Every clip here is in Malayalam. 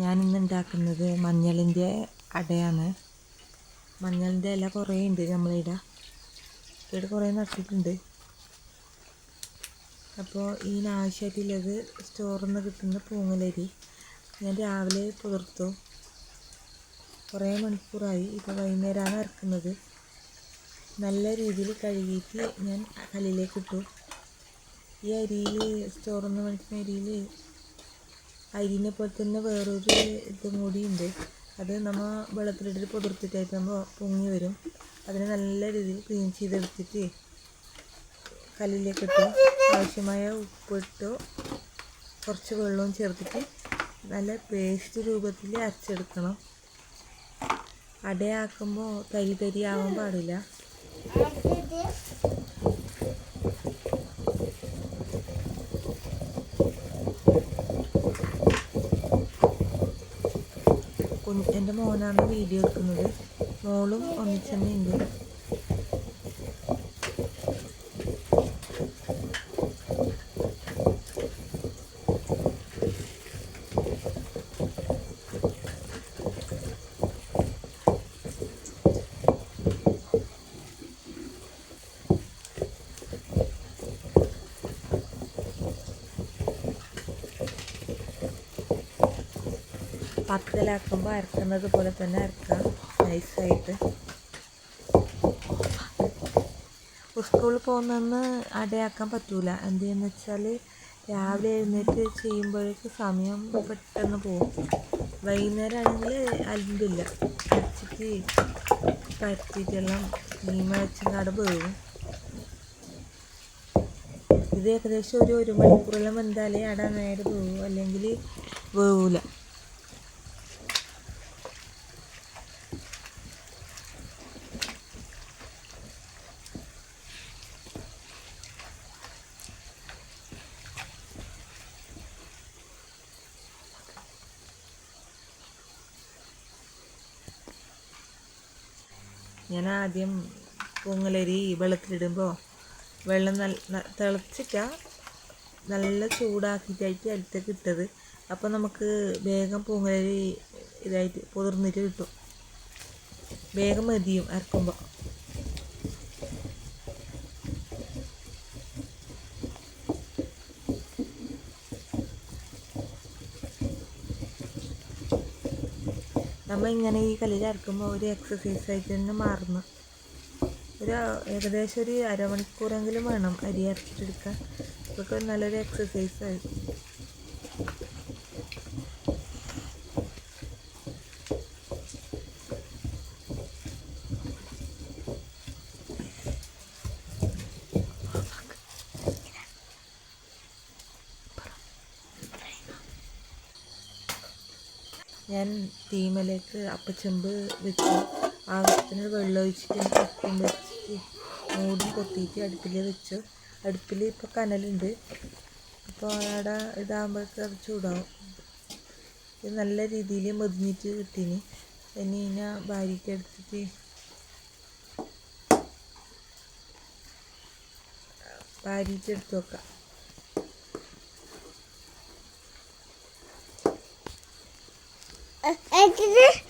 ഞാനിന്ന് ഉണ്ടാക്കുന്നത് മഞ്ഞളിന്റെ അടയാണ്. മഞ്ഞളിന്റെ ഇല കുറേ ഉണ്ട് നമ്മളിവിടെ. ഇവിടെ കുറേ നട്ടിട്ടുണ്ട്. അപ്പോൾ ഇതിനാവശ്യമായിട്ടുള്ളത് സ്റ്റോറിൽ നിന്ന് കിട്ടുന്ന പൂങ്ങലരി ഞാൻ രാവിലെ പുതിർത്തു. കുറേ മണിക്കൂറായി. ഇപ്പോൾ വൈകുന്നേരമാണ് ഇറക്കുന്നത്. നല്ല രീതിയിൽ കഴുകിയിട്ട് ഞാൻ കല്ലിലേക്ക് ഇട്ടു. ഈ അരിയിൽ സ്റ്റോറിൽ നിന്ന് മേടിക്കുന്ന അരിയിൽ അരിനെ പോലെ തന്നെ വേറൊരു ഇതും കൂടി ഉണ്ട്. അത് നമ്മൾ വെള്ളത്തിലിട്ട് പുതിർത്തിട്ടായിട്ട് നമ്മൾ പൊങ്ങി വരും. അതിനെ നല്ല രീതിയിൽ ക്ലീൻ ചെയ്തെടുത്തിട്ട് കല്ലിലേക്ക് ഇട്ട് ആവശ്യമായ ഉപ്പിട്ടോ കുറച്ച് വെള്ളവും ചേർത്തിട്ട് നല്ല പേസ്റ്റ് രൂപത്തിൽ അരച്ചെടുക്കണം. അടയാക്കുമ്പോൾ തരി തരി ആവാൻ പാടില്ല. എന്റെ മോനാണ് വീഡിയോ എടുക്കുന്നത്. മോളും ഒന്നിച്ചെന്നെ ഉണ്ട്. പത്തലാക്കുമ്പോൾ അരക്കുന്നത് പോലെ തന്നെ അരക്കാം നൈസായിട്ട്. സ്കൂളിൽ പോകുന്നന്ന് അടയാക്കാൻ പറ്റൂല. എന്തെന്ന് വെച്ചാൽ രാവിലെ എഴുന്നേറ്റ് ചെയ്യുമ്പോഴേക്ക് സമയം പെട്ടെന്ന് പോകും. വൈകുന്നേരം ആണെങ്കിൽ അലമ്പില്ല. അരച്ചിട്ട് പരത്തിയിട്ടെല്ലാം മീമ കട പോകും ഇത് ഏകദേശം ഒരു ഒരു മണിക്കൂറെല്ലാം വന്നാലേ അട നേരെ പോകും അല്ലെങ്കിൽ വേവൂല. ഞാൻ ആദ്യം പൊങ്ങലരി വെള്ളത്തിലിടുമ്പോൾ വെള്ളം നല്ല തിളച്ചിട്ടാ നല്ല ചൂടാക്കിയിട്ടായിട്ട് അടുത്തേക്ക് ഇട്ടത്. അപ്പോൾ നമുക്ക് വേഗം പൊങ്ങലരി ഇതായിട്ട് പുതിർന്നിട്ട് കിട്ടും. വേഗം മതിയും അരക്കുമ്പോൾ നമ്മൾ ഇങ്ങനെ ഈ കല്ലിൽ അരക്കുമ്പോൾ ഒരു എക്സസൈസ് ആയിട്ട് തന്നെ മാറുന്നു ഒരു ഏകദേശം ഒരു അരമണിക്കൂറെങ്കിലും വേണം അരി അരച്ചിട്ടെടുക്കാൻ. ഇതൊക്കെ നല്ലൊരു എക്സസൈസ് ഞാൻ തീമലേക്ക് അപ്പച്ചെമ്പ് വെച്ച്. ആവശ്യത്തിന് വെള്ളം ഒഴിച്ചിട്ട് അപ്പം വെച്ചിട്ട് മൂടി കൊത്തിയിട്ട് അടുപ്പിൽ വെച്ചു. അടുപ്പിൽ ഇപ്പോൾ കനലുണ്ട്. അപ്പോൾ അവിടെ ഇതാകുമ്പോഴേക്ക് അത് ചൂടാവും. ഇത് നല്ല രീതിയിൽ മെതിഞ്ഞിട്ട് കിട്ടീന്. ഇനി ഞാൻ ഭാര്യയ്ക്ക് എടുത്തിട്ട് ഭാര്യയ്ക്ക് എടുത്ത് വെക്കാം. Herkese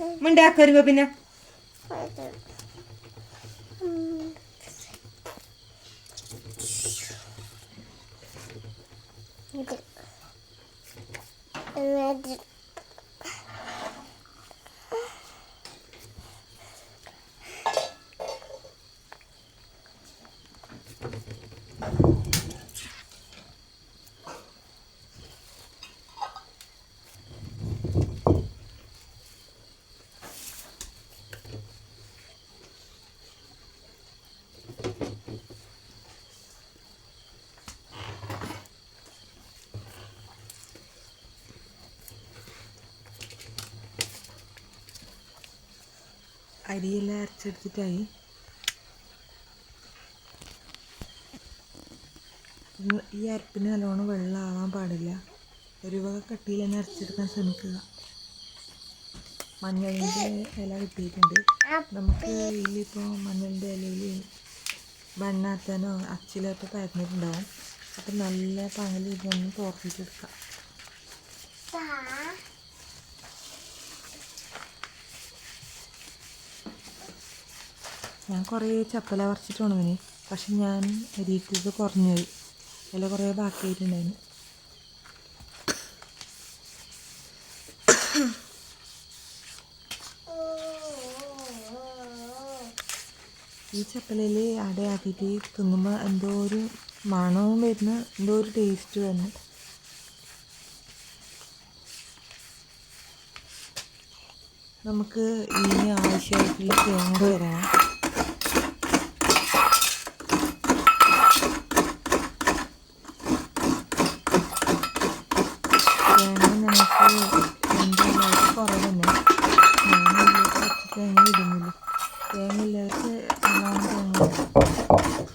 मुंडा करिव बिना। हम्म। അരിയെല്ലാം അരച്ചെടുത്തിട്ടായി. ഈ അരപ്പിന് നല്ലോണം വെള്ളം ആവാൻ പാടില്ല. ഒരു വക കട്ടിയിൽ തന്നെ അരച്ചെടുക്കാൻ ശ്രമിക്കുക. മഞ്ഞളിന്റെ ഇല കിട്ടിയിട്ടുണ്ട്. നമുക്ക് ഇതിലിപ്പോൾ മഞ്ഞളിന്റെ ഇലയിൽ മണ്ണാത്താനോ അച്ചിലോ ഒക്കെ പരന്നിട്ടുണ്ടാവും. അപ്പം നല്ല പകൽ ഇതൊന്ന് തോർത്തിട്ടെടുക്കാം. ഞാൻ കുറേ ചപ്പല പറിച്ചിട്ട് ഇനി പക്ഷെ ഞാൻ അരിയിട്ടത് കുറഞ്ഞു പോയി. അതിൽ കുറേ ബാക്കിയായിട്ടുണ്ടായിരുന്നു ഈ ചപ്പലയിൽ അടയാക്കിയിട്ട് തിന്നുമ്പോൾ എന്തോ ഒരു മണവും വരുന്ന എന്തോ ഒരു ടേസ്റ്റ് തന്നെ നമുക്ക് ഇനി ആവശ്യമായിട്ടുള്ള തേങ്ങ വരണം തേങ്ങ നമുക്ക് എന്തായാലും കുറവ് ഞാൻ കുറച്ച് തേങ്ങ ഇടുന്നില്ല തേങ്ങ ഇല്ലാതെ നല്ലോണം തേങ്ങ ഇടും.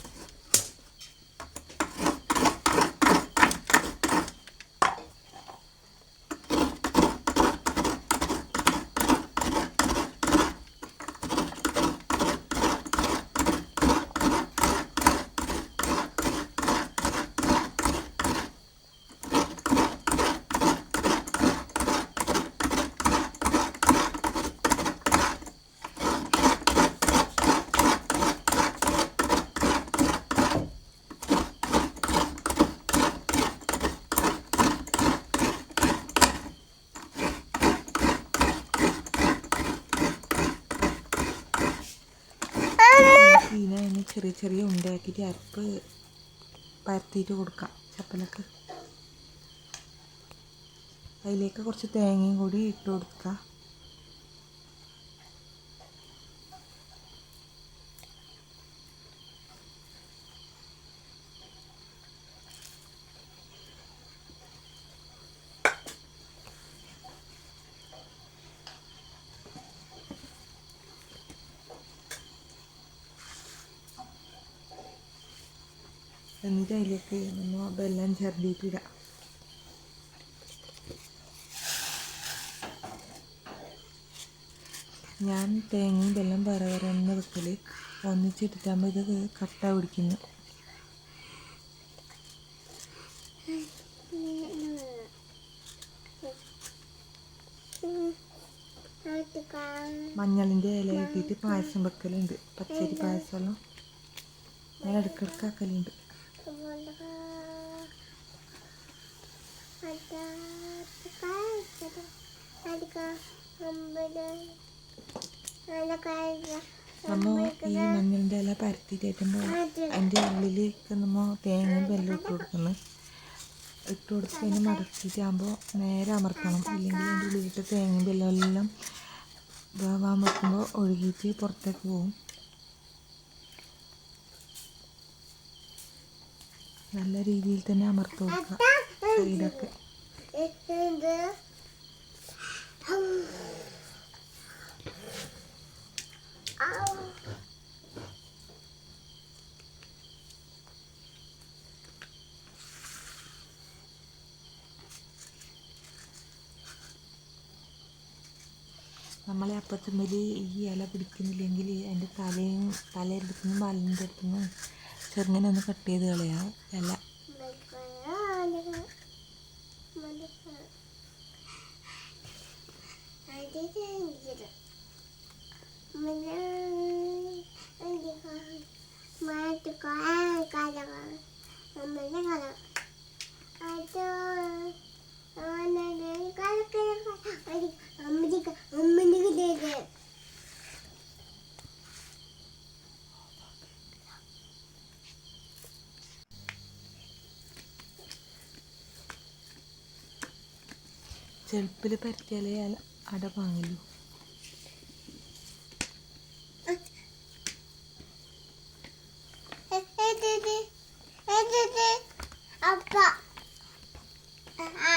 നമുക്ക് ഇതിനെ അതിന് ചെറിയ ചെറിയ ഉണ്ടയാക്കിയിട്ട് അരപ്പ് പരത്തിയിട്ട് കൊടുക്കാം ചപ്പലക്ക്. അതിലേക്ക് കുറച്ച് തേങ്ങയും കൂടി ഇട്ട് കൊടുക്കുക എന്നിട്ട് അതിലേക്ക് നമ്മൾ വെള്ളം ചേർത്തിട്ടിടാം ഞാൻ തേങ്ങയും വെള്ളം തന്നെ വെക്കൽ ഒന്നിച്ചിട്ടിട്ടാകുമ്പോൾ ഇത് കട്ട പിടിക്കുന്നു. മഞ്ഞളിന്റെ ഇല ഇട്ടിട്ട് പായസം വെക്കലുണ്ട്. പച്ചരി പായസമെല്ലാം ഞാൻ ഇടയ്ക്കിടയ്ക്ക് ആക്കലുണ്ട്. നമ്മൾ ഈ മഞ്ഞളിന്റെ ഇല പരത്തിയിട്ടേറ്റുമ്പോൾ അതിന്റെ ഉള്ളിലേക്ക് നമ്മൾ തേങ്ങയും വെല്ലം ഇട്ട് കൊടുക്കുന്നു. ഇട്ട് കൊടുത്ത് മടക്കിയിട്ടാകുമ്പോൾ നേരെ അമർത്തണം. ഇല്ലെങ്കിൽ അതിന്റെ ഉള്ളിലിട്ട് തേങ്ങയും വെല്ലം എല്ലാം വേവാൻ വെക്കുമ്പോൾ ഒഴുകിയിട്ട് പുറത്തേക്ക് പോകും നല്ല രീതിയിൽ തന്നെ അമർത്തി കൊടുക്കുക. സൈഡൊക്കെ. നമ്മളെ അപ്പത്തുമ്മൽ ഈ ഇല പിടിക്കുന്നില്ലെങ്കിൽ അതിന്റെ തലയും തലയുടെ അടുത്തുനിന്നും വാലിന്റെ അടുത്തുനിന്നും ചെറുങ്ങനെ ഒന്ന് കട്ട് ചെയ്ത് കളയാം. ഇല ചെരുപ്പിൽ പരത്തിയാലേ അല്ല അട പാങ്ങില്ലു അപ്പ ഞാ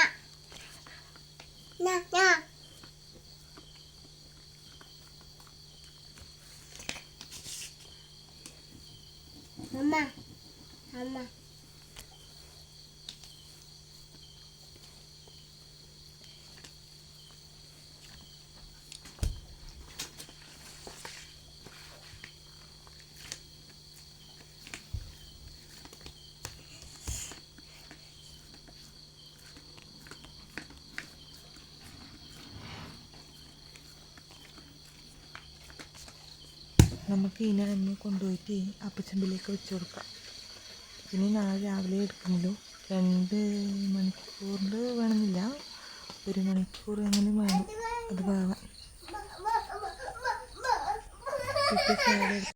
നമുക്ക് ഇനി തന്നെ കൊണ്ടുപോയിട്ട് അപ്പച്ചമ്പിലേക്ക് വെച്ച് കൊടുക്കാം. ഇനി നാളെ രാവിലെ എടുക്കുമല്ലോ. രണ്ട് മണിക്കൂറിൽ വേണമെന്നില്ല. ഒരു മണിക്കൂർ എങ്ങനെ വേണം? അത് ചായ